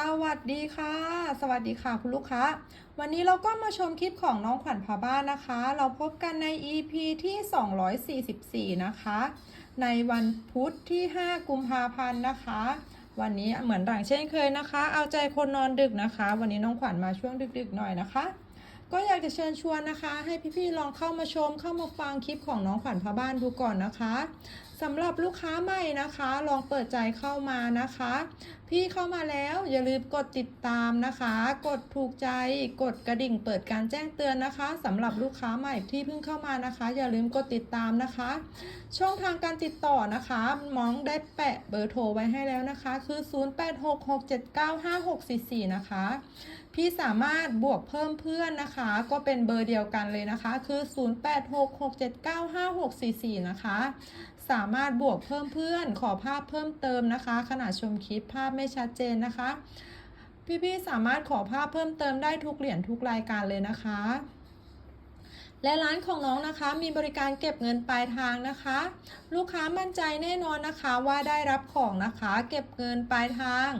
สวัสดีค่ะ สวัสดีค่ะคุณลูกค้า วันนี้เราก็มาชมคลิปของน้องขวัญพาบ้านนะคะ เราพบกันใน EP ที่ 244 นะคะ ในวันพุธที่ 5 กุมภาพันธ์นะคะ วันนี้เหมือนดังเช่นเคยนะคะ เอาใจคนนอนดึกนะคะ วันนี้น้องขวัญมาช่วงดึกๆหน่อยนะคะ ก็อยากจะเชิญชวนนะคะ ให้พี่ๆลองเข้ามาชมเข้ามาฟังคลิปของน้องขวัญพาบ้านดูก่อนนะคะ สำหรับลูกค้าใหม่นะคะ ลองเปิดใจเข้ามานะคะ พี่เข้ามาแล้วอย่าลืมกดติดตามนะคะ กดถูกใจ กดกระดิ่งเปิดการแจ้งเตือนนะคะสำหรับลูกค้าใหม่ที่เพิ่งเข้ามานะคะ อย่าลืมกดติดตามนะคะ ช่องทางการติดต่อนะคะมองได้แปะเบอร์โทรไว้ให้แล้วนะคะ คือ 0866795644 นะคะ พี่สามารถบวกเพิ่มเพื่อนนะคะ ก็เป็นเบอร์เดียวกันเลยนะคะ คือ 0866795644 นะคะ สามารถบวกเพิ่มเพื่อน ขอภาพเพิ่มเติมนะคะ ขณะชมคลิปภาพไม่ชัดเจนนะคะ พี่ๆสามารถขอภาพเพิ่มเติมได้ทุกเหรียญทุกรายการเลยนะคะ และร้านของน้องนะคะมีบริการเก็บเงินปลายทางนะคะ ลูกค้ามั่นใจแน่นอนนะคะว่าได้รับของนะคะ เก็บเงินปลายทาง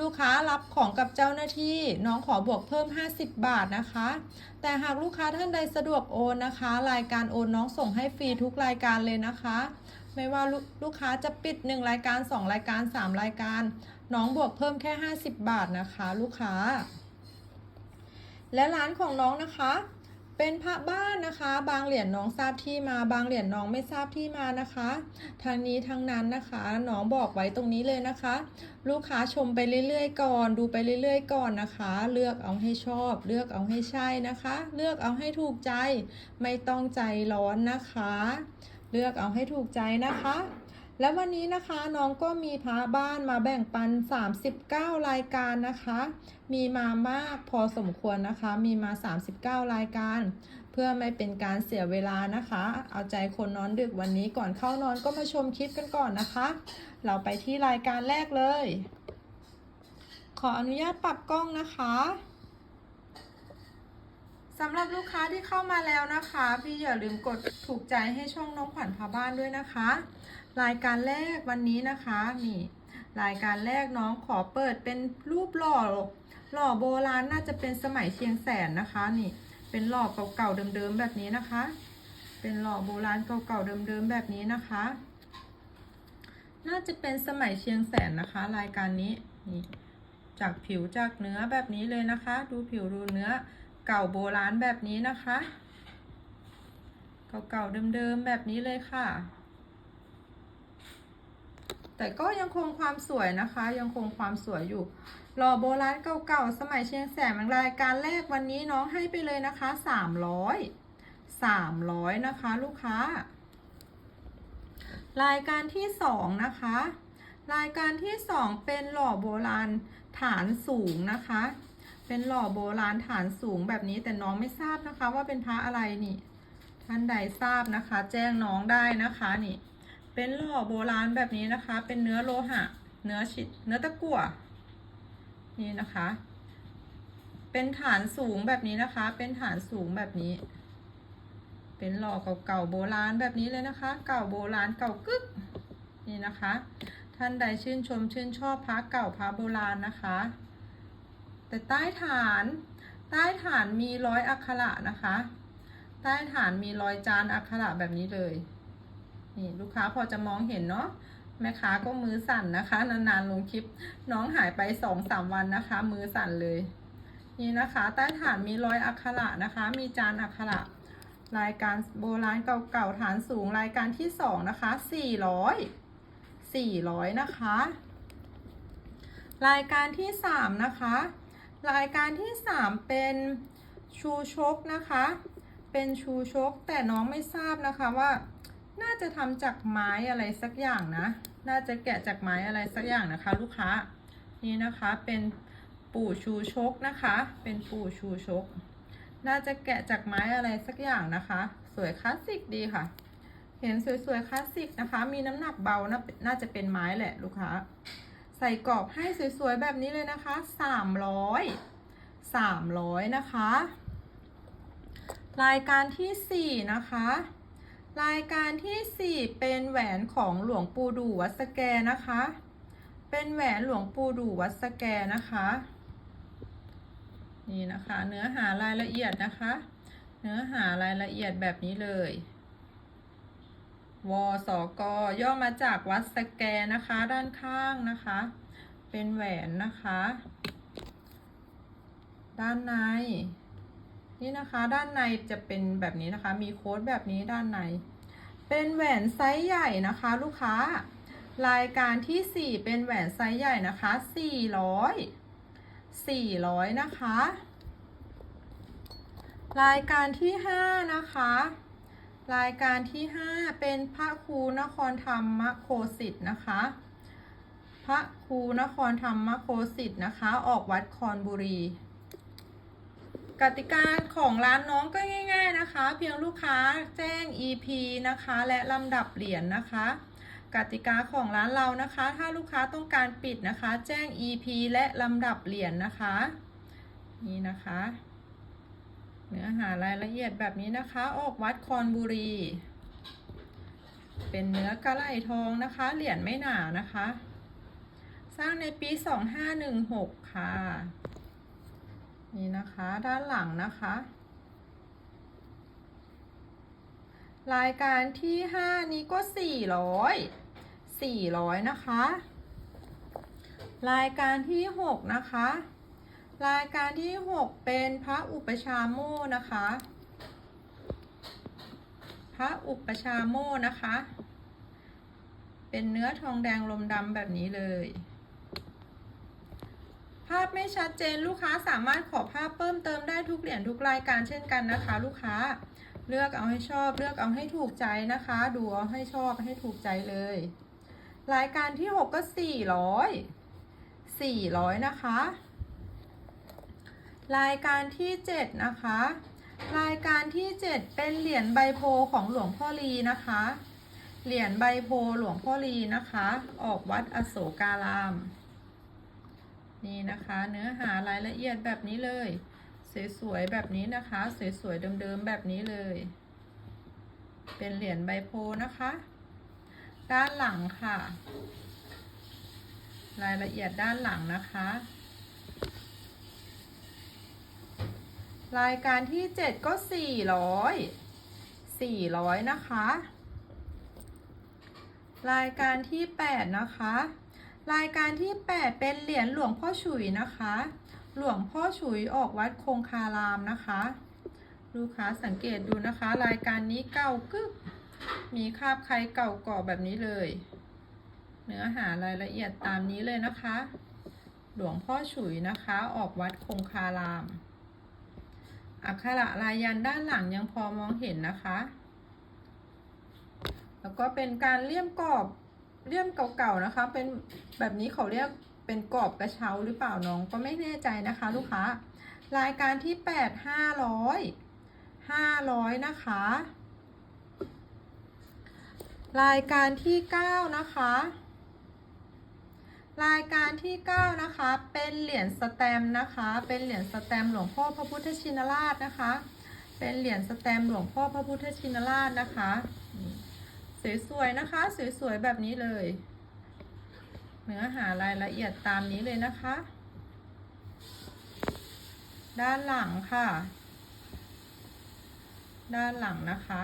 ลูกค้ารับของกับเจ้าหน้าที่น้องขอบวกเพิ่ม 50 บาทนะคะ แต่หากลูกค้าท่านใดสะดวกโอนนะคะ รายการโอนน้องส่งให้ฟรีทุกรายการเลยนะคะ ไม่ว่าลูกลูกค้าจะปิด 1 รายการ 2 รายการ 3 รายการ น้องบวกเพิ่มแค่ 50 บาทนะคะ ลูกค้า และร้านของน้องนะคะ เป็นพระบ้านนะคะ บางเหรียญน้องทราบที่มา บางเหรียญน้องไม่ทราบที่มานะคะ ทางนี้ทางนั้นนะคะน้องบอกไว้ตรงนี้เลยนะคะ ลูกค้าชมไปเรื่อยๆก่อน ดูไปเรื่อยๆก่อนนะคะ เลือกเอาให้ชอบ เลือกเอาให้ใช่นะคะ เลือกเอาให้ถูกใจ ไม่ต้องใจร้อนนะคะ เลือกเอาให้ถูกใจนะคะ และวันนี้นะคะน้องก็มีพระบ้านมาแบ่งปัน 39 รายการนะคะ มีมามากพอสมควรนะคะ มีมา 39 รายการ เพื่อไม่เป็นการเสียเวลานะคะ เอาใจคนนอนดึกวันนี้ก่อนเข้านอนก็มาชมคลิปกันก่อนนะคะ เราไปที่รายการแรกเลย ขออนุญาตปรับกล้องนะคะสำหรับลูกค้าที่เข้ามาแล้วนะคะ พี่อย่าลืมกดถูกใจให้ช่องน้องขวัญพาบ้านด้วยนะคะ รายการแรกวันนี้นะคะนี่รายการแรกน้องขอเปิดเป็นรูปหล่อหล่อโบราณน่าจะเป็นสมัยเชียงแสนนะคะ นี่ เป็นหล่อเก่าๆเดิมๆแบบนี้นะคะ เป็นหล่อโบราณเก่าๆเดิมๆแบบนี้นะคะ น่าจะเป็นสมัยเชียงแสนนะคะ รายการนี้นี่จากผิวจากเนื้อแบบนี้เลยนะคะ ดูผิวดูเนื้อเก่าโบราณแบบนี้นะคะ เก่าๆเดิมๆแบบนี้เลยค่ะ แต่ก็ยังคงความสวยนะคะ ยังคงความสวยอยู่หล่อโบราณเก่าๆสมัยเชียงแสนรายการแรกวันนี้น้องให้ไปเลยนะคะสามร้อยสามร้อยนะคะ ลูกค้า รายการที่สองนะคะ รายการที่สองเป็นหล่อโบราณฐานสูงนะคะ เป็นหล่อโบราณฐานสูงแบบนี้แต่น้องไม่ทราบนะคะ ว่าเป็นพระอะไรนี่ ท่านใดทราบนะคะ แจ้งน้องได้นะคะนี่ เป็นหล่อโบราณแบบนี้นะคะ เป็นเนื้อโลหะ เนื้อชิดเนื้อตะกั่วนี่นะคะ เป็นฐานสูงแบบนี้นะคะ เป็นฐานสูงแบบนี้ เป็นหล่อเก่าๆโบราณแบบนี้เลยนะคะ เก่าโบราณเก่ากึกนี่นะคะ ท่านใดชื่นชมชื่นชอบพระเก่าพระโบราณนะคะ แต่ใต้ฐานใต้ฐานมีร้อยอักขระนะคะ ใต้ฐานมีรอยจานอักขระแบบนี้เลย นี่ลูกค้าพอจะมองเห็นเนาะแม่ค้าก็มือสั่นนะคะ นานๆลงคลิป น้องหายไปสองสามวันนะคะ มือสั่นเลย นี่นะคะ ใต้ฐานมีรอยอักขระนะคะ มีจานอักขระรายการโบราณเก่าๆฐานสูงรายการที่สองนะคะสี่ร้อยสี่ร้อยนะคะ รายการที่สามนะคะ รายการที่สามเป็นชูชกนะคะ เป็นชูชกแต่น้องไม่ทราบนะคะว่า น่าจะทำจากไม้อะไรสักอย่างนะ น่าจะแกะจากไม้อะไรสักอย่างนะคะ ลูกค้า นี่นะคะเป็นปู่ชูชกนะคะ เป็นปู่ชูชก น่าจะแกะจากไม้อะไรสักอย่างนะคะ สวยคลาสสิกดีค่ะ เห็นสวยๆคลาสสิกนะคะ มีน้ำหนักเบานน่าจะเป็นไม้แหละลูกค้า ใส่กรอบให้สวยๆแบบนี้เลยนะคะสามร้อยสามร้อยนะคะ รายการที่สี่นะคะ รายการที่สี่เป็นแหวนของหลวงปู่ดูวัดสแกนะคะ เป็นแหวนหลวงปู่ดูวัดสแกนะคะ นี่นะคะ เนื้อหารายละเอียดนะคะ เนื้อหารายละเอียดแบบนี้เลยวสกย่อมาจากวัดสแกนะคะ ด้านข้างนะคะ เป็นแหวนนะคะ ด้านใน นี่นะคะด้านในจะเป็นแบบนี้นะคะ มีโค้ดแบบนี้ด้านใน เป็นแหวนไซส์ใหญ่นะคะ ลูกค้า รายการที่ 4 เป็นแหวนไซส์ใหญ่นะคะ 400 400 นะคะ รายการที่ 5 นะคะ รายการที่ 5 เป็นพระครูนครธรรมโคสิทธ์นะคะ พระครูนครธรรมโคสิทธ์นะคะ ออกวัดคอนบุรี กติกาของร้านน้องก็ง่าย ๆนะคะ เพียงลูกค้าแจ้ง EP นะคะ และลำดับเหรียญนะคะ กติกาของร้านเรานะคะ ถ้าลูกค้าต้องการปิดนะคะ แจ้ง EP และลำดับเหรียญนะคะ นี่นะคะ เนื้อหารายละเอียดแบบนี้นะคะ ออกวัดคอนบุรี เป็นเนื้อกระไหลทองนะคะ เหรียญไม่หนานะคะ สร้างในปี 2516 ค่ะ นี่นะคะด้านหลังนะคะ รายการที่ 5 นี้ก็ 400 400 นะคะ รายการที่ 6 นะคะ รายการที่ 6 เป็นพระอุปชาโมนะคะ พระอุปชาโมนะคะ เป็นเนื้อทองแดงลมดำแบบนี้เลย ภาพไม่ชัดเจนลูกค้าสามารถขอภาพเพิ่มเติมได้ทุกเหรียญทุกรายการเช่นกันนะคะ ลูกค้าเลือกเอาให้ชอบ เลือกเอาให้ถูกใจนะคะ ดูเอาให้ชอบให้ถูกใจเลย รายการที่ 6 ก็ 400 400 นะคะ รายการที่ 7 นะคะ รายการที่ 7 เป็นเหรียญใบโพของหลวงพ่อลีนะคะ เหรียญใบโพหลวงพ่อลีนะคะ ออกวัดอโศการาม นี่นะคะเนื้อหารายละเอียดแบบนี้เลย สวยๆแบบนี้นะคะ สวยๆเดิมๆแบบนี้เลย เป็นเหรียญใบโพนะคะ ด้านหลังค่ะ รายละเอียดด้านหลังนะคะ รายการที่ 7 ก็ 400 400 นะคะ รายการที่ 8 นะคะ รายการที่ 8 เป็นเหรียญหลวงพ่อฉุยนะคะ หลวงพ่อฉุยออกวัดคงคารามนะคะลูกค้าสังเกตดูนะคะ รายการนี้เก่ากึกมีคาบใครเก่าก่อแบบนี้เลย เนื้อหารายละเอียดตามนี้เลยนะคะ หลวงพ่อฉุยนะคะ ออกวัดคงคาราม อักขระลายยันด้านหลังยังพอมองเห็นนะคะ แล้วก็เป็นการเลี่ยมกรอบ เลี่ยมเก่าๆนะคะ เป็นแบบนี้เขาเรียกเป็นกรอบกระเช้าหรือเปล่าน้องก็ไม่แน่ใจนะคะ ลูกค้ารายการที่8 500 500นะคะ รายการที่9นะคะ รายการที่9นะคะ เป็นเหรียญสแตมนะคะ เป็นเหรียญสแตมหลวงพ่อพระพุทธชินราชนะคะ เป็นเหรียญสแตมหลวงพ่อพระพุทธชินราชนะคะ สวยๆนะคะ สวยๆแบบนี้เลย เนื้อหารายละเอียดตามนี้เลยนะคะ ด้านหลังค่ะ ด้านหลังนะคะ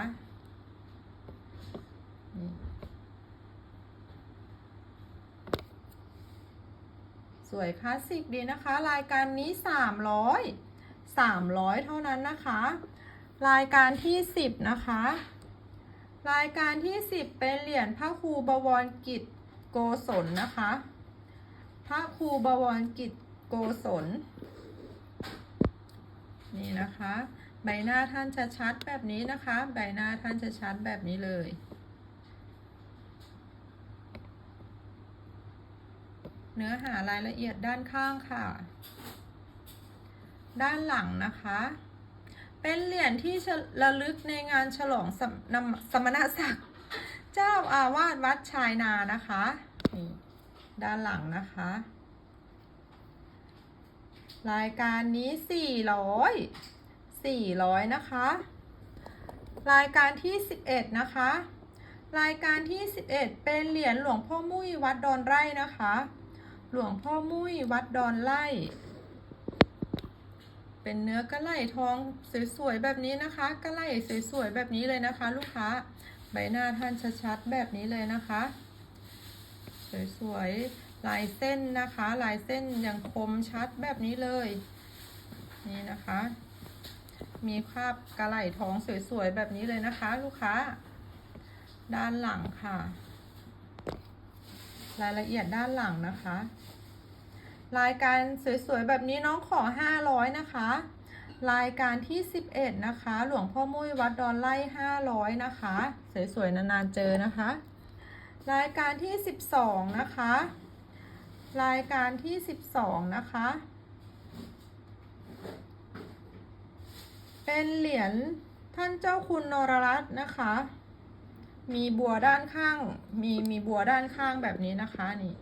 สวยคลาสสิกดีนะคะ รายการนี้ 300 300 เท่านั้นนะคะ รายการที่ 10 นะคะ รายการที่ 10 เป็นเหรียญพระครูบวรกิจโกศลนะคะ พระครูบวรกิจโกศล นี่นะคะ ใบหน้าท่านจะชัดแบบนี้นะคะ ใบหน้าท่านจะชัดแบบนี้เลยเนื้อหารายละเอียดด้านข้างค่ะ ด้านหลังนะคะ เป็นเหรียญที่ระลึกในงานฉลองสมนำสมณศักดิ์เจ้าอาวาสวัดชายนานะคะนี่ด้านหลังนะคะ รายการนี้400 400นะคะ รายการที่11นะคะ รายการที่11เป็นเหรียญหลวงพ่อมุ้ยวัดดอนไร่นะคะ หลวงพ่อมุ้ยวัดดอนไล่ เป็นเนื้อกระไหล่ทองสวยๆแบบนี้นะคะกระไหล่สวยๆแบบนี้เลยนะคะ ลูกค้าใบหน้าท่านชัดๆแบบนี้เลยนะคะ สวยๆลายเส้นนะคะ ลายเส้นยังคมชัดแบบนี้เลย นี่นะคะ มีคราบกระไหล่ทองสวยๆแบบนี้เลยนะคะ ลูกค้า ด้านหลังค่ะ รายละเอียดด้านหลังนะคะ รายการสวยๆแบบนี้น้องขอ 500 นะคะ รายการที่ 11 นะคะ หลวงพ่อมุ้ยวัดดอนไล่500 นะคะ สวยๆนานๆเจอนะคะ รายการที่ 12 นะคะ รายการที่ 12 นะคะ เป็นเหรียญท่านเจ้าคุณนรรัตน์นะคะ มีบัวด้านข้าง มีมีบัวด้านข้างแบบนี้นะคะนี่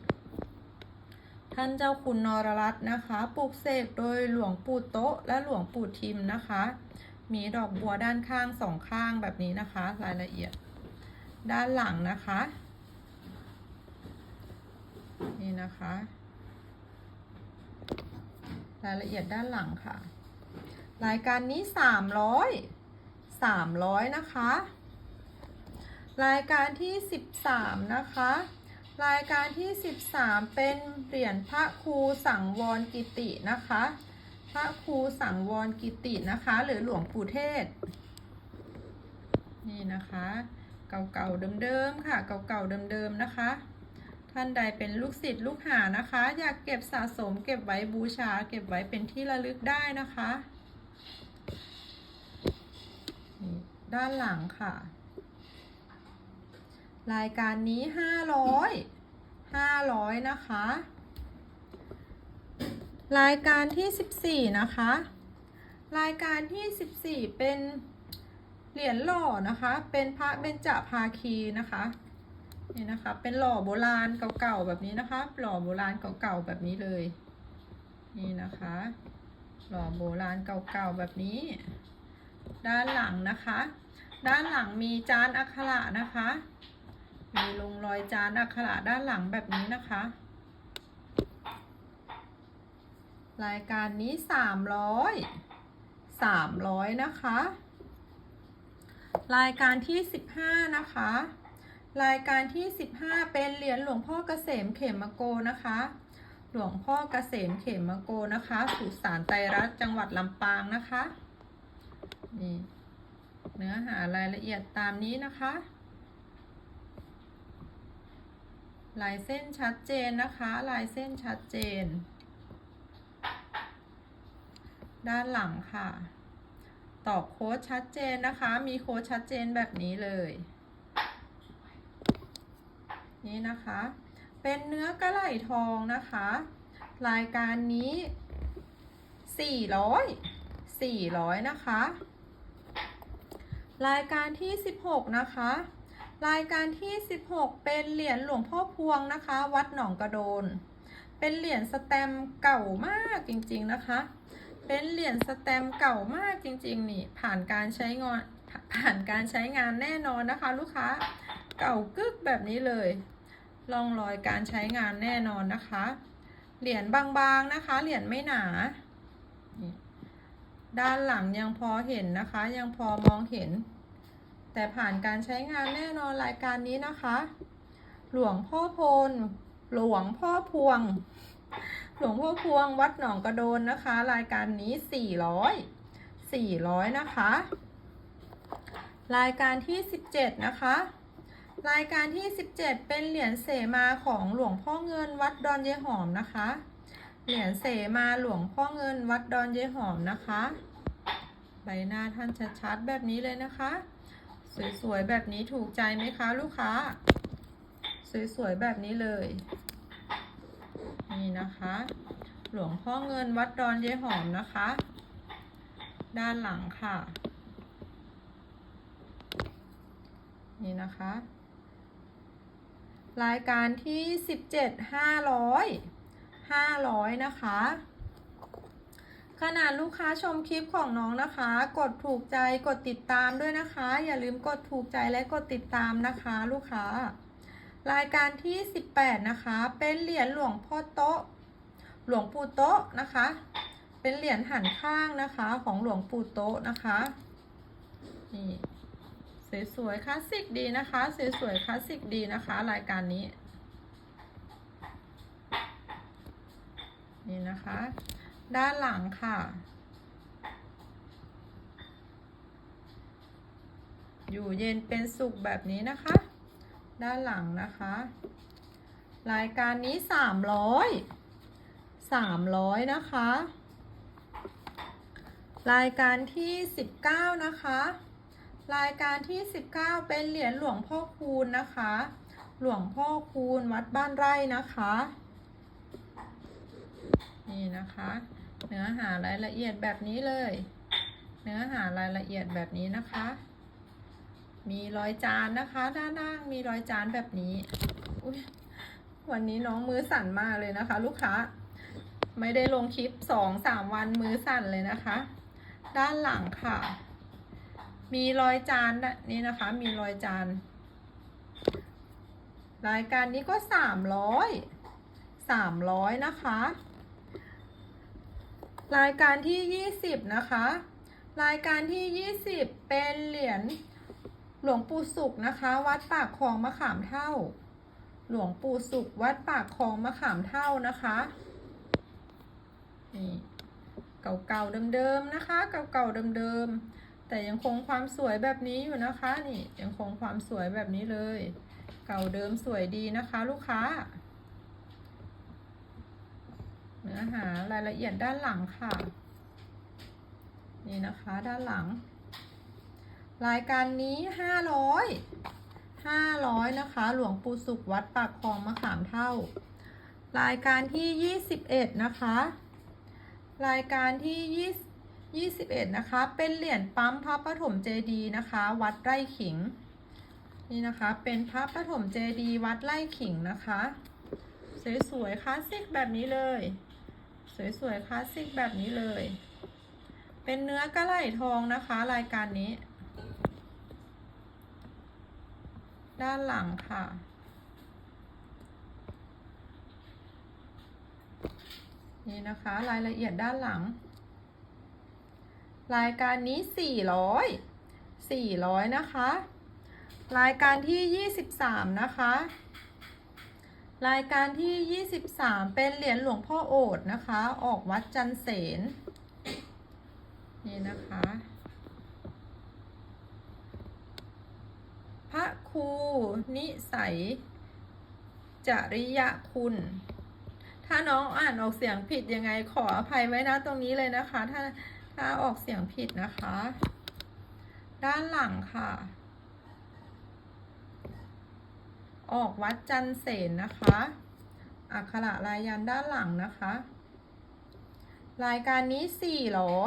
ท่านเจ้าคุณนรรัตน์นะคะปลูกเสกโดยหลวงปู่โต๊ะและหลวงปู่ทิมนะคะ มีดอกบัวด้านข้างสองข้างแบบนี้นะคะ รายละเอียด ด้านหลังนะคะ นี่นะคะ รายละเอียดด้านหลังค่ะ รายการนี้สามร้อยสามร้อยนะคะ รายการที่สิบสามนะคะ รายการที่สิบสามเป็นเหรียญพระครูสังวรกิตินะคะ พระครูสังวรกิตินะคะ หรือหลวงปู่เทศ นี่นะคะ เก่าๆเดิมๆค่ะ เก่าๆเดิมๆนะคะ ท่านใดเป็นลูกศิษย์ลูกหานะคะ อยากเก็บสะสมเก็บไว้บูชา เก็บไว้เป็นที่ระลึกได้นะคะ ด้านหลังค่ะ รายการนี้ห้าร้อยห้าร้อยนะคะ รายการที่สิบสี่นะคะ รายการที่สิบสี่เป็นเหรียญหล่อนะคะ เป็นพระเบญจภาคีนะคะ นี่นะคะ เป็นหล่อโบราณเก่าๆแบบนี้นะคะ หล่อโบราณเก่าๆแบบนี้เลย นี่นะคะ หล่อโบราณเก่าๆแบบนี้ ด้านหลังนะคะ ด้านหลังมีจานอักขระนะคะ มีลงรอยจานอักขระด้านหลังแบบนี้นะคะ รายการนี้สามร้อยสามร้อยนะคะ รายการที่สิบห้านะคะ รายการที่สิบห้าเป็นเหรียญหลวงพ่อเกษมเขมโกนะคะ หลวงพ่อเกษมเขมโกนะคะสุสานไตรรัตจังหวัดลำปางนะคะนี่เนื้อหารายละเอียดตามนี้นะคะ ลายเส้นชัดเจนนะคะ ลายเส้นชัดเจน ด้านหลังค่ะ ตอบโค้ดชัดเจนนะคะ มีโค้ดชัดเจนแบบนี้เลย นี่นะคะ เป็นเนื้อกระไหล่ทองนะคะ รายการนี้ 400 400 นะคะ รายการที่ 16 นะคะ รายการที่ 16 เป็นเหรียญหลวงพ่อพวงนะคะ วัดหนองกระโดน เป็นเหรียญสแตมเก่ามากจริงๆนะคะ เป็นเหรียญสแตมเก่ามากจริงๆนี่ผ่านการใช้งานผ่านการใช้งานแน่นอนนะคะ ลูกค้าเก่ากึกแบบนี้เลยร่องรอยการใช้งานแน่นอนนะคะ เหรียญบางๆนะคะ เหรียญไม่หนา ด้านหลังยังพอเห็นนะคะ ยังพอมองเห็น แต่ผ่านการใช้งานแน่นอนรายการนี้นะคะ หลวงพ่อพล หลวงพ่อพวง หลวงพ่อพวงวัดหนองกระโดนนะคะ รายการนี้400 400นะคะ รายการที่ 17 นะคะ รายการที่ 17 เป็นเหรียญเสมาของหลวงพ่อเงินวัดดอนเยหอมนะคะ เหรียญเสมาหลวงพ่อเงินวัดดอนเยหอมนะคะ ใบหน้าท่านชัดๆแบบนี้เลยนะคะ สวยๆแบบนี้ถูกใจไหมคะ ลูกค้า สวยๆแบบนี้เลย นี่นะคะ หลวงพ่อเงินวัดดอนเยหอมนะคะ ด้านหลังค่ะ นี่นะคะ รายการที่สิบเจ็ดห้าร้อยห้าร้อยนะคะ ขนาดลูกค้าชมคลิปของน้องนะคะ กดถูกใจกดติดตามด้วยนะคะ อย่าลืมกดถูกใจและกดติดตามนะคะ ลูกค้า รายการที่ 18 นะคะ เป็นเหรียญหลวงพ่อโต๊ะ หลวงปู่โต๊ะนะคะ เป็นเหรียญหันข้างนะคะของหลวงปู่โต๊ะนะคะนี่สวยๆคลาสสิกดีนะคะสวยๆคลาสสิกดีนะคะ รายการนี้ นี่นะคะ ด้านหลังค่ะ อยู่เย็นเป็นสุขแบบนี้นะคะ ด้านหลังนะคะ รายการนี้สามร้อยสามร้อยนะคะ รายการที่สิบเก้านะคะ รายการที่สิบเก้าเป็นเหรียญหลวงพ่อคูณนะคะ หลวงพ่อคูณวัดบ้านไร่นะคะนี่นะคะ เนื้อหารายละเอียดแบบนี้เลย เนื้อหารายละเอียดแบบนี้นะคะ มีรอยจานนะคะ ด้านล่างมีรอยจานแบบนี้อุ๊ยวันนี้น้องมือสั่นมากเลยนะคะ ลูกค้า ไม่ได้ลงคลิปสองสามวันมือสั่นเลยนะคะ ด้านหลังค่ะ มีรอยจานนี่นะคะ มีรอยจานรายการนี้ก็สามร้อยสามร้อยนะคะ รายการที่ยี่สิบนะคะ รายการที่ยี่สิบเป็นเหรียญหลวงปู่สุขนะคะ วัดปากคลองมะขามเท่า หลวงปู่สุขวัดปากคลองมะขามเท่านะคะนี่เก่าๆเดิมๆนะคะ เก่าๆเดิมๆแต่ยังคงความสวยแบบนี้อยู่นะคะ นี่ยังคงความสวยแบบนี้เลย เก่าเดิมสวยดีนะคะ ลูกค้า เนื้ อหารายละเอียดด้านหลังค่ะ นี่นะคะด้านหลัง รายการนี้ห้าร้อยห้าร้อยนะคะ หลวงปู่สุขวัดปากคลองมะขามเท่า รายการที่ยี่สิบเอ็ดนะคะ รายการที่ยี่ยี่สิบเอ็ดนะคะ เป็นเหรียญปั๊มพระปฐมเจดีย์นะคะ วัดไร่ขิง นี่นะคะ เป็นพระปฐมเจดีย์วัดไร่ขิงนะคะ สวยๆคลาสสิกแบบนี้เลย สวยๆคลาสสิกแบบนี้เลย เป็นเนื้อกระไหล่ทองนะคะ รายการนี้ ด้านหลังค่ะ นี่นะคะรายละเอียดด้านหลัง รายการนี้400 400นะคะ รายการที่23นะคะ รายการที่ 23 เป็นเหรียญหลวงพ่อโอดนะคะ ออกวัดจันเสนนี่นะคะ พระครูนิสัย จริยคุณ ถ้าน้องอ่านออกเสียงผิดยังไงขออภัยไว้นะตรงนี้เลยนะคะ ถ้าถ้าออกเสียงผิดนะคะ ด้านหลังค่ะ ออกวัดจันเสนนะคะ อักขระลายยันด้านหลังนะคะ รายการนี้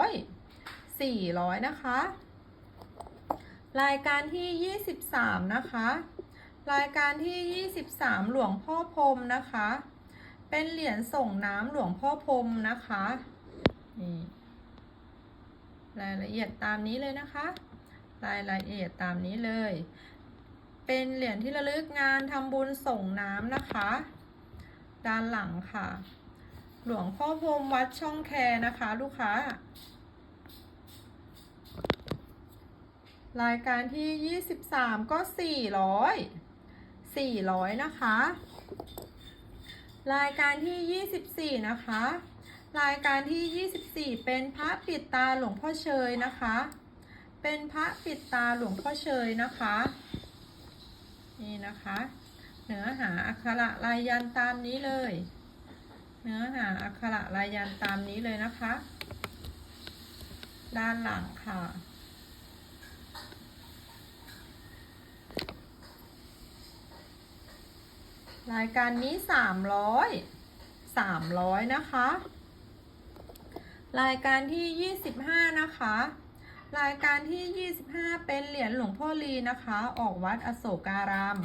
400 400นะคะ รายการที่23นะคะ รายการที่23หลวงพ่อพรมนะคะ เป็นเหรียญส่งน้ำหลวงพ่อพรมนะคะนี่รายละเอียดตามนี้เลยนะคะ รายละเอียดตามนี้เลย เป็นเหรียญที่ระลึกงานทำบุญส่งน้ำนะคะ ด้านหลังค่ะ หลวงพ่อพรมวัดช่องแคนะคะ ลูกค้า รายการที่ 23 ก็ 400 400 นะคะ รายการที่ 24 นะคะ รายการที่ 24 เป็นพระปิดตาหลวงพ่อเชยนะคะ เป็นพระปิดตาหลวงพ่อเชยนะคะ นี่นะคะ เนื้อหาอักขระลายยันตามนี้เลย เนื้อหาอักขระลายยันตามนี้เลยนะคะ ด้านหลังค่ะรายการนี้สามร้อยสามร้อยนะคะ รายการที่ยี่สิบห้านะคะ รายการที่ยี่สิบห้าเป็นเหรียญหลวงพ่อลีนะคะ ออกวัดอโศการาม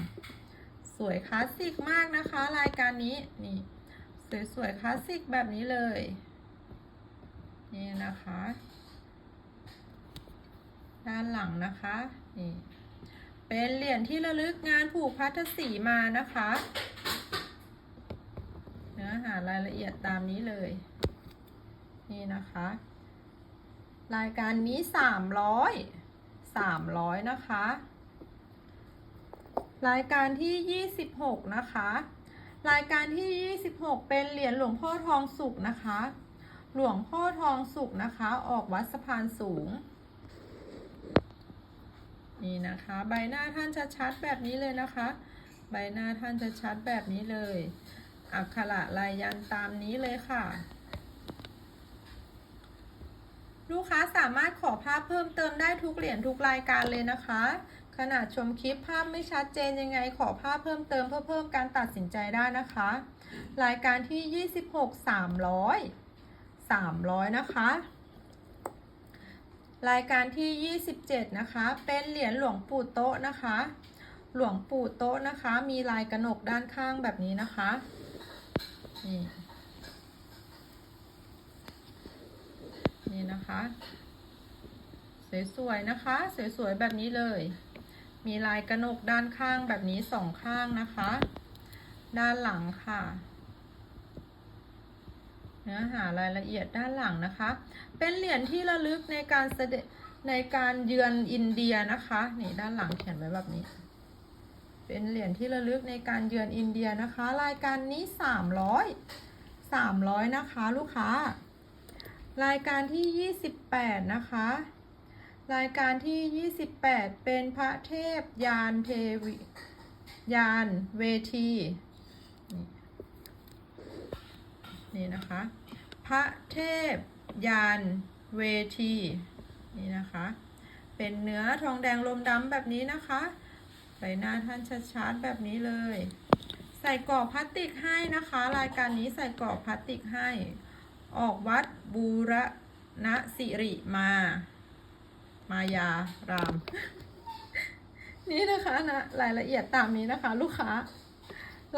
สวยคลาสสิกมากนะคะ รายการนี้นี่สวยๆคลาสสิกแบบนี้เลย นี่นะคะ ด้านหลังนะคะนี่เป็นเหรียญที่ระลึกงานผูกพัทสีมานะคะ เนื้อหารายละเอียดตามนี้เลย นี่นะคะ รายการนี้สามร้อยสามร้อยนะคะ รายการที่ยี่สิบหกนะคะ รายการที่ยี่สิบหกเป็นเหรียญหลวงพ่อทองสุกนะคะ หลวงพ่อทองสุกนะคะ ออกวัดสะพานสูง นี่นะคะ ใบหน้าท่านจะชัดแบบนี้เลยนะคะ ใบหน้าท่านจะชัดแบบนี้เลย อักขระลายยันตามนี้เลยค่ะ ลูกค้าสามารถขอภาพเพิ่มเติมได้ทุกเหรียญทุกรายการเลยนะคะ ขนาดชมคลิปภาพไม่ชัดเจนยังไงขอภาพเพิ่มเติมเพื่อเพิ่มการตัดสินใจได้นะคะ รายการที่ 26 300 300 นะคะ รายการที่ 27 นะคะ เป็นเหรียญหลวงปู่โต๊ะนะคะ หลวงปู่โต๊ะนะคะ มีลายกระหนกด้านข้างแบบนี้นะคะนี่ นี่นะคะ สวยๆนะคะ สวยๆแบบนี้เลย มีลายกระหนกด้านข้างแบบนี้สองข้างนะคะ ด้านหลังค่ะเนื้อหารายละเอียดด้านหลังนะคะ เป็นเหรียญที่ระลึกในการเสด็จในการเยือนอินเดียนะคะนี่ด้านหลังเขียนไว้แบบนี้ เป็นเหรียญที่ระลึกในการเยือนอินเดียนะคะ รายการนี้สามร้อยสามร้อยนะคะ ลูกค้า รายการที่ยี่สิบแปดนะคะ รายการที่ 28 เป็นพระเทพยานเทวิยานเวทีนี่นี่นะคะ พระเทพยานเวที นี่นะคะ เป็นเนื้อทองแดงลมดำแบบนี้นะคะใบหน้าท่านชัดๆแบบนี้เลย ใส่กรอบพลาสติกให้นะคะ รายการนี้ใส่กรอบพลาสติกให้ ออกวัดบูรณสิริมา มายาราม นี่นะคะนะรายละเอียดตามนี้นะคะ ลูกค้า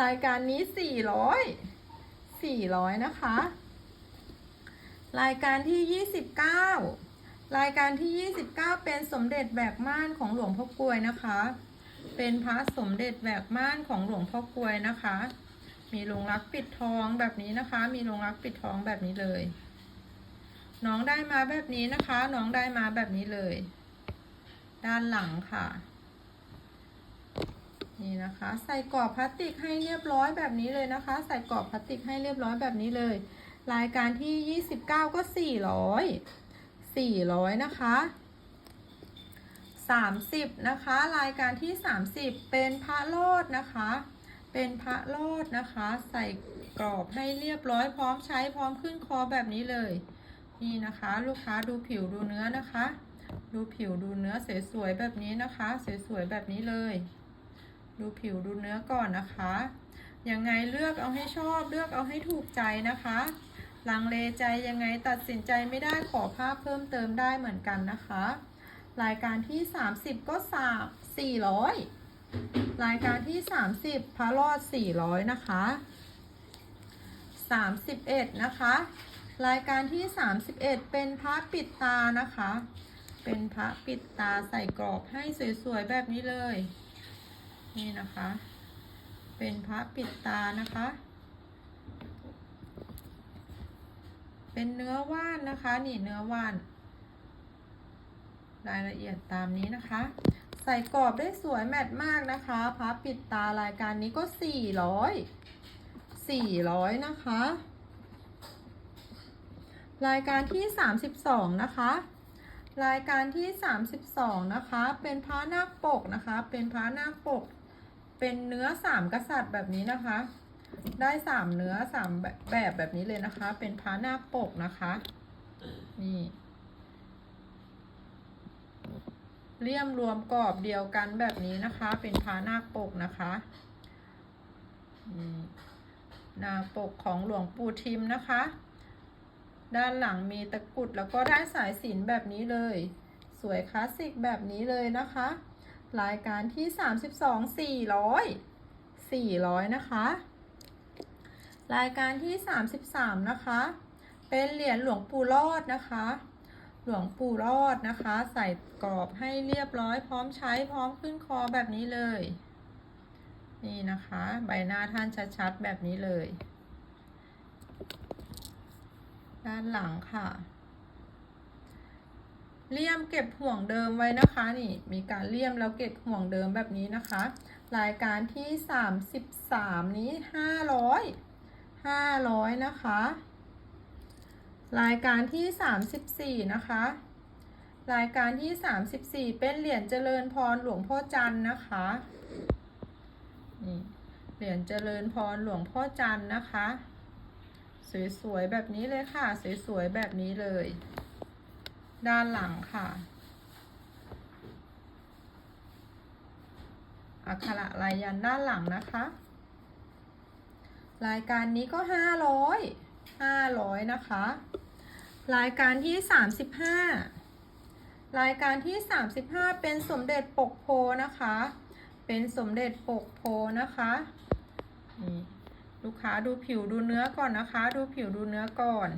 รายการนี้สี่ร้อยสี่ร้อยนะคะ รายการที่ยี่สิบเก้ารายการที่ยี่สิบเก้าเป็นสมเด็จแบกม่านของหลวงพ่อกลวยนะคะ เป็นพระสมเด็จแบกม่านของหลวงพ่อกลวยนะคะ มีลงรักปิดท้องแบบนี้นะคะ มีลงรักปิดท้องแบบนี้เลย น้องได้มาแบบนี้นะคะ น้องได้มาแบบนี้เลย ด้านหลังค่ะ นี่นะคะ ใส่กรอบพลาสติกให้เรียบร้อยแบบนี้เลยนะคะ ใส่กรอบพลาสติกให้เรียบร้อยแบบนี้เลย รายการที่ 29 ก็ 400 400 นะคะ 30 นะคะ รายการที่ 30 เป็นพระโลดนะคะ เป็นพระโลดนะคะ ใส่กรอบให้เรียบร้อยพร้อมใช้พร้อมขึ้นคอแบบนี้เลย นี่นะคะ ลูกค้าดูผิวดูเนื้อนะคะ ดูผิวดูเนื้อสวยๆแบบนี้นะคะ สวยๆแบบนี้เลย ดูผิวดูเนื้อก่อนนะคะยังไงเลือกเอาให้ชอบเลือกเอาให้ถูกใจนะคะลังเลใจยังไงตัดสินใจไม่ได้ขอภาพเพิ่มเติมได้เหมือนกันนะคะ รายการที่ 30 ก็3 400 รายการที่ 30 พระรอด 400 นะคะ 31 นะคะ รายการที่ 31 เป็นพระปิดตานะคะ เป็นพระปิดตาใส่กรอบให้สวยๆ แบบนี้เลย นี่นะคะ เป็นพระปิดตานะคะ เป็นเนื้อว่านนะคะ นี่เนื้อว่าน รายละเอียดตามนี้นะคะ ใส่กรอบได้สวยแมทมากนะคะพระปิดตารายการนี้ก็400 400นะคะ รายการที่32นะคะ รายการที่32นะคะ เป็นพระนาคปกนะคะ เป็นพระนาคปก เป็นเนื้อสามกษัตริย์แบบนี้นะคะ ได้สามเนื้อสามแบบแบบนี้เลยนะคะ เป็นพระนาคปกนะคะ นี่ เลี่ยมรวมกรอบเดียวกันแบบนี้นะคะ เป็นพระนาคปกนะคะนาปกของหลวงปู่ทิมนะคะ ด้านหลังมีตะกรุดแล้วก็ได้สายสินแบบนี้เลย สวยคลาสสิกแบบนี้เลยนะคะ รายการที่ 32 400 400 นะคะ รายการที่ 33 นะคะ เป็นเหรียญหลวงปู่รอดนะคะ หลวงปู่รอดนะคะ ใส่กรอบให้เรียบร้อยพร้อมใช้พร้อมขึ้นคอแบบนี้เลย นี่นะคะ ใบหน้าท่านชัดๆแบบนี้เลย ด้านหลังค่ะเลี่ยมเก็บห่วงเดิมไว้นะคะนี่มีการเลี่ยมแล้วเก็บห่วงเดิมแบบนี้นะคะ รายการที่สามสิบสามนี้ห้าร้อยห้าร้อยนะคะ รายการที่สามสิบสี่นะคะ รายการที่สามสิบสี่เป็นเหรียญเจริญพรหลวงพ่อจันนะคะนี่เหรียญเจริญพรหลวงพ่อจันนะคะ สวยๆแบบนี้เลยค่ะ สวยๆแบบนี้เลย ด้านหลังค่ะ อักขระลายยันด้านหลังนะคะ รายการนี้ก็ห้าร้อยห้าร้อยนะคะ รายการที่สามสิบห้ารายการที่สามสิบห้าเป็นสมเด็จปกโพนะคะ เป็นสมเด็จปกโพนะคะนี่ลูกค้าดูผิวดูเนื้อก่อนนะคะ ดูผิวดูเนื้อก่อน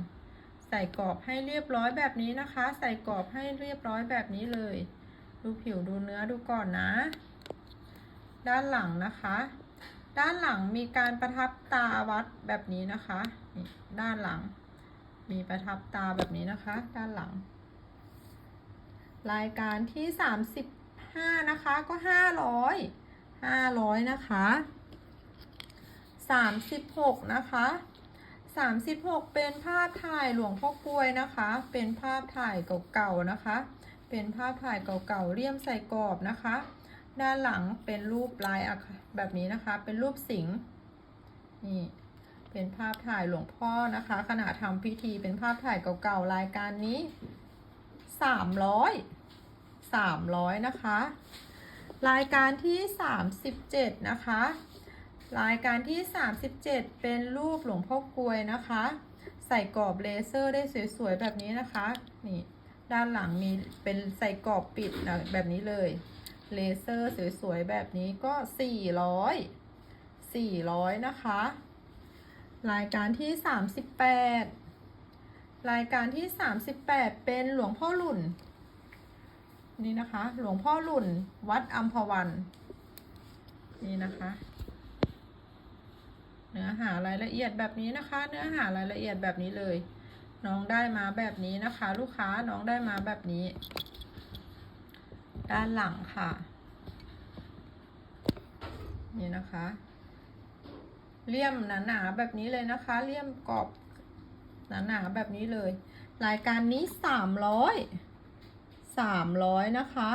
ใส่กรอบให้เรียบร้อยแบบนี้นะคะ ใส่กรอบให้เรียบร้อยแบบนี้เลย ดูผิวดูเนื้อดูก่อนนะ ด้านหลังนะคะ ด้านหลังมีการประทับตาวัดแบบนี้นะคะ ด้านหลัง มีประทับตาแบบนี้นะคะ ด้านหลัง รายการที่สามสิบห้านะคะ ก็ห้าร้อยห้าร้อยนะคะสามสิบหกนะคะสามสิบหกเป็นภาพถ่ายหลวงพ่อกลวยนะคะ เป็นภาพถ่ายเก่าๆนะคะ เป็นภาพถ่ายเก่าๆเลี่ยมใส่กรอบนะคะ ด้านหลังเป็นรูปลายแบบนี้นะคะ เป็นรูปสิงห์นี่ เป็นภาพถ่ายหลวงพ่อนะคะ ขณะทำพิธีเป็นภาพถ่ายเก่าๆรายการนี้สามร้อยสามร้อยนะคะ รายการที่สามสิบเจ็ดนะคะ รายการที่สามสิบเจ็ดเป็นรูปหลวงพ่อกลวยนะคะ ใส่กรอบเลเซอร์ได้สวยๆแบบนี้นะคะ นี่ด้านหลังมีเป็นใส่กรอบปิดนะแบบนี้เลย เลเซอร์สวยๆแบบนี้ก็สี่ร้อยสี่ร้อยนะคะ รายการที่สามสิบแปดรายการที่สามสิบแปดเป็นหลวงพ่อหลุ่นนี่นะคะ หลวงพ่อหลุ่นวัดอัมพวัน นี่นะคะ เนื้อหารายละเอียดแบบนี้นะคะ เนื้อหารายละเอียดแบบนี้เลย น้องได้มาแบบนี้นะคะ ลูกค้าน้องได้มาแบบนี้ ด้านหลังค่ะ นี่นะคะ เลี่ยมหนาๆแบบนี้เลยนะคะ เลี่ยมกรอบหนาๆแบบนี้เลย รายการนี้สามร้อยสามร้อยนะคะ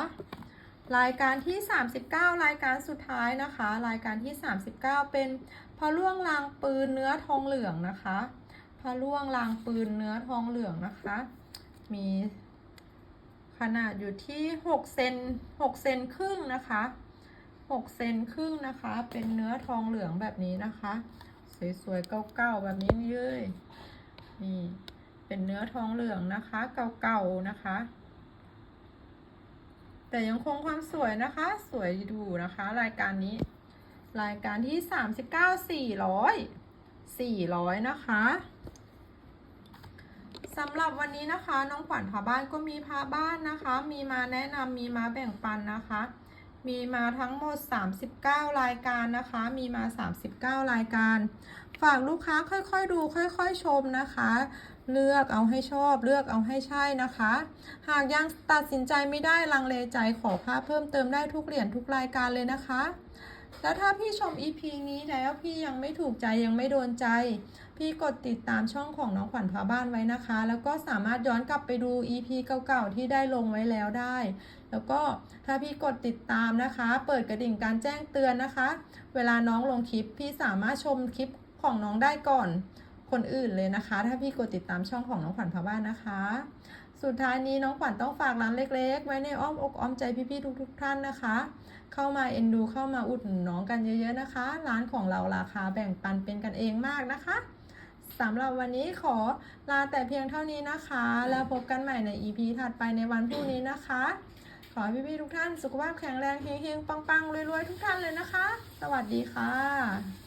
รายการที่ 39 รายการสุดท้ายนะคะ รายการที่ 39 เป็นพะล่วงลางปืนเนื้อทองเหลืองนะคะพะล่วงลางปืนเนื้อทองเหลืองนะคะ มีขนาดอยู่ที่6เซน6เซนครึ่งนะคะ 6เซนครึ่งนะคะ เป็นเนื้อทองเหลืองแบบนี้นะคะ สวยๆเก่าๆแบบนี้เลยนี่เป็นเนื้อทองเหลืองนะคะ เก่าๆนะคะ แต่ยังคงความสวยนะคะ สวยดูนะคะ รายการนี้ รายการที่สามสิบเก้าสี่ร้อยสี่ร้อยนะคะสำหรับวันนี้นะคะ น้องขวัญพาบ้านก็มีพาบ้านนะคะ มีมาแนะนำมีมาแบ่งปันนะคะ มีมาทั้งหมด 39 รายการนะคะ มีมา 39 รายการ ฝากลูกค้าค่อยๆดู ค่อยๆชมนะคะ เลือกเอาให้ชอบ เลือกเอาให้ใช่นะคะ หากยังตัดสินใจไม่ได้ลังเลใจขอภาพเพิ่มเติมได้ทุกเหรียญทุกรายการเลยนะคะ แล้วถ้าพี่ชม EP นี้แล้วพี่ยังไม่ถูกใจยังไม่โดนใจ พี่กดติดตามช่องของน้องขวัญพาบ้านไว้นะคะ แล้วก็สามารถย้อนกลับไปดู EP เก่าๆที่ได้ลงไว้แล้วได้ แล้วก็ถ้าพี่กดติดตามนะคะ เปิดกระดิ่งการแจ้งเตือนนะคะ เวลาน้องลงคลิปพี่สามารถชมคลิปของน้องได้ก่อนคนอื่นเลยนะคะ ถ้าพี่กดติดตามช่องของน้องขวัญพาบ้านนะคะ สุดท้ายนี้น้องขวัญต้องฝากร้านเล็ก ๆ ไว้ในอ้อมอกอ้อมใจพี่ๆทุก ๆ ท่านนะคะ เข้ามาเอ็นดูเข้ามาอุดหนุนน้องกันเยอะๆนะคะ ร้านของเราราคาแบ่งปันเป็นกันเองมากนะคะสำหรับวันนี้ขอลาแต่เพียงเท่านี้นะคะ แล้วพบกันใหม่ใน EP ถัดไปในวันพรุ่งนี้นะคะ ขอให้พี่ๆทุกท่านสุขภาพแข็งแรงเฮงๆปังๆรวยๆทุกท่านเลยนะคะ สวัสดีค่ะ